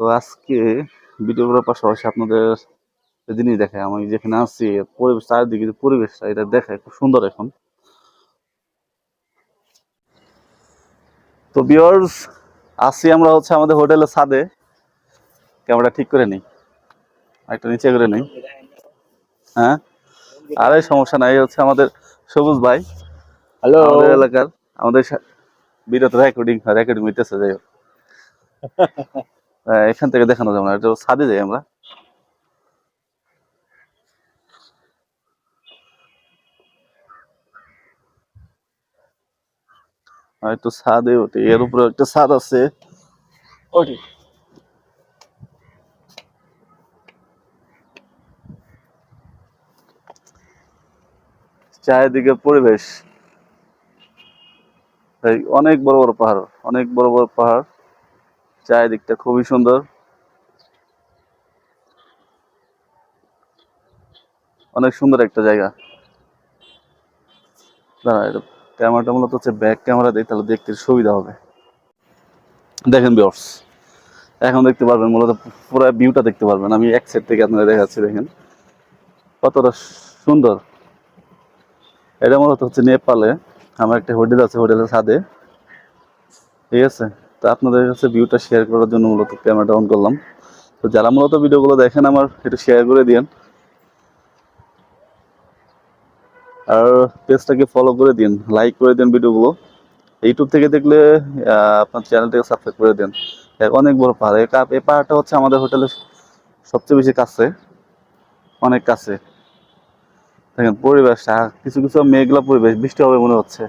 তো আজকে ভিডিও করার পাশাপাশি আপনাদের জিনিস দেখায় আমি যেখানে আছি পরিবেশ চারিদিকে যে পরিবেশটা এটা দেখায় খুব সুন্দর এখন। তো বিয়ার্স আসি আমরা হচ্ছে আমাদের হোটেলের ছাদে। ক্যামেরা ঠিক করে নিই। একটা নিচে করে নিই। হ্যাঁ? আরে সমস্যা নাই হচ্ছে আমাদের সবুজ ভাই। হ্যালো আমাদের এলাকার আমাদের বিরত রেকর্ডিং রেকর্ডিং হইতেছে যাই হোক। এখান থেকে দেখানো যাবে না এটা ছাদে যাই আমরা। একটু ছাদে ওঠে এর উপরে একটা ছাদ আছে। ওটি চারিদিকে পরিবেশ। অনেক বড় বড় পাহাড় অনেক বড় বড় পাহাড়। চারিদিকটা খুবই সুন্দর। অনেক সুন্দর একটা জায়গা। দাঁড়া এটা ক্যামেরাটা মূলত হচ্ছে ব্যাক ক্যামেরা দিই তাহলে দেখতে সুবিধা হবে। দেখেন বিয়র্স এখন দেখতে পারবেন মূলত পুরো ভিউটা দেখতে পারবেন। আমি এক সাইড থেকে আপনারা দেখাচ্ছি, দেখেন। কতটা সুন্দর। এটা মূলত হচ্ছে নেপালে, আমার একটা হোটেল আছে, হোটেলের ছাদে। ঠিক আছে? তো আপনাদের কাছে ভিউটা শেয়ার করার জন্য মূলত ক্যামেরাটা অন করলাম। তো যারা মূলত ভিডিওগুলো দেখেন আমার, একটু শেয়ার করে দিন আর পেজটাকে ফলো করে দিন লাইক করে দিন ভিডিওগুলো। ইউটিউব থেকে দেখলে আপনার চ্যানেলটাকে সাবস্ক্রাইব করে দিন। অনেক বড় পাহাড়। এই পাহাড়টা হচ্ছে আমাদের হোটেলের সবচেয়ে বেশি কাছে। অনেক কাছে। দেখেন পরিবেশটা কিছু কিছু মেঘলা পরিবেশ, বৃষ্টি হবে মনে হচ্ছে।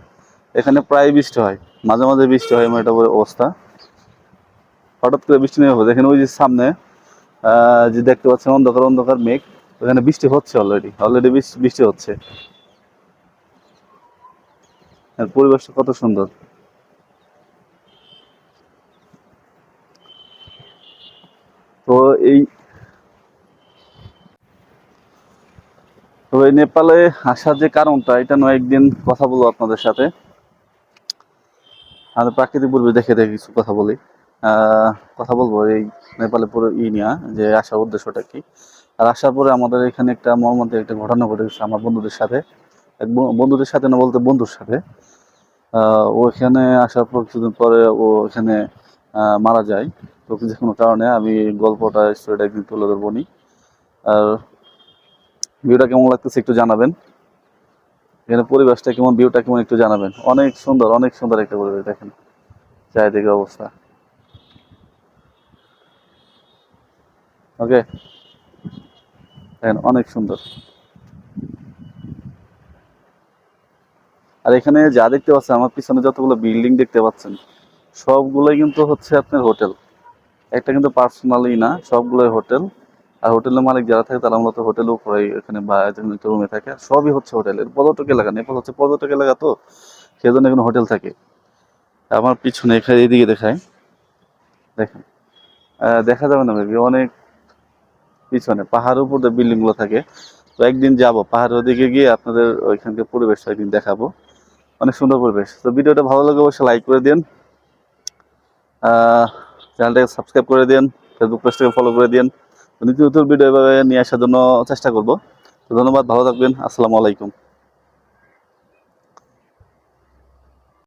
এখানে প্রায় বৃষ্টি হয়। মাঝে মাঝে বৃষ্টি হয় একটা অবস্থা। হঠাৎ করে বৃষ্টি হবে দেখেন ওই যে সামনে যে দেখতে পাচ্ছেন অন্ধকার অন্ধকার মেঘ, ওখানে বৃষ্টি হচ্ছে অলরেডি অলরেডি বৃষ্টি হচ্ছে। পরিবেশটা কত সুন্দর। তো এই তো এই নেপালে আসার যে কারণটা, এটা নয় একদিন কথা বলব আপনাদের সাথে। আমাদের প্রাকৃতিক পরিবেশ দেখে দেখে কিছু কথা বলি। কথা বলব এই নেপালে পুরো ই নিয়ে, যে আসার উদ্দেশ্যটা কি। আর আসার পরে আমাদের এখানে একটা মর্মান্তিক একটা ঘটনা ঘটে গেছে আমার বন্ধুদের সাথে। এক বন্ধুদের সাথে না বলতে বন্ধুর সাথে। ও এখানে আসার পর কিছুদিন পরে ও এখানে মারা যায়। তো যে কোনো কারণে আমি গল্পটা স্টোরিটা একদিন তুলে ধরবো নি। আর ভিউটা কেমন লাগতেছে একটু জানাবেন। এখানে পরিবেশটা কেমন ভিউটা কেমন একটু জানাবেন। অনেক সুন্দর অনেক সুন্দর একটা পরিবেশ দেখেন। চারিদিকে অবস্থা। ওকে দেখেন, অনেক সুন্দর। আর এখানে যা দেখতে পাচ্ছেন, আমার পিছনে যতগুলো বিল্ডিং দেখতে পাচ্ছেন, সবগুলোই কিন্তু হচ্ছে আপনার হোটেল। একটা কিন্তু পার্সোনালি না, সবগুলোই হোটেল। আর হোটেলের মালিক যারা থাকে তারা মূলত হোটেলেও উপরে এখানে বা রুমে থাকে। আর সবই হচ্ছে হোটেলের পর্যটক এলাকা নেপাল হচ্ছে পর্যটক এলাকা তো সেজন্য এখানে হোটেল থাকে। আমার পিছনে এখানে এদিকে দেখায় দেখেন। দেখা যাবে না ভাবি অনেক পিছনে, পাহাড়ের উপর বিল্ডিংগুলো থাকে। তো একদিন যাব, পাহাড়ের ওদিকে গিয়ে আপনাদের ওইখানকার পরিবেশটা একদিন দেখাবো। অনেক সুন্দর পরিবেশ। তো ভিডিওটা ভালো লাগে অবশ্যই লাইক করে দিন। চ্যানেলটাকে সাবস্ক্রাইব করে দিন। ফেসবুক পেজটাকে ফলো করে দিন। নতুন ভিডিও এভাবে নিয়ে আসার জন্য চেষ্টা করব। তো ধন্যবাদ ভালো থাকবেন। আসসালামু আলাইকুম।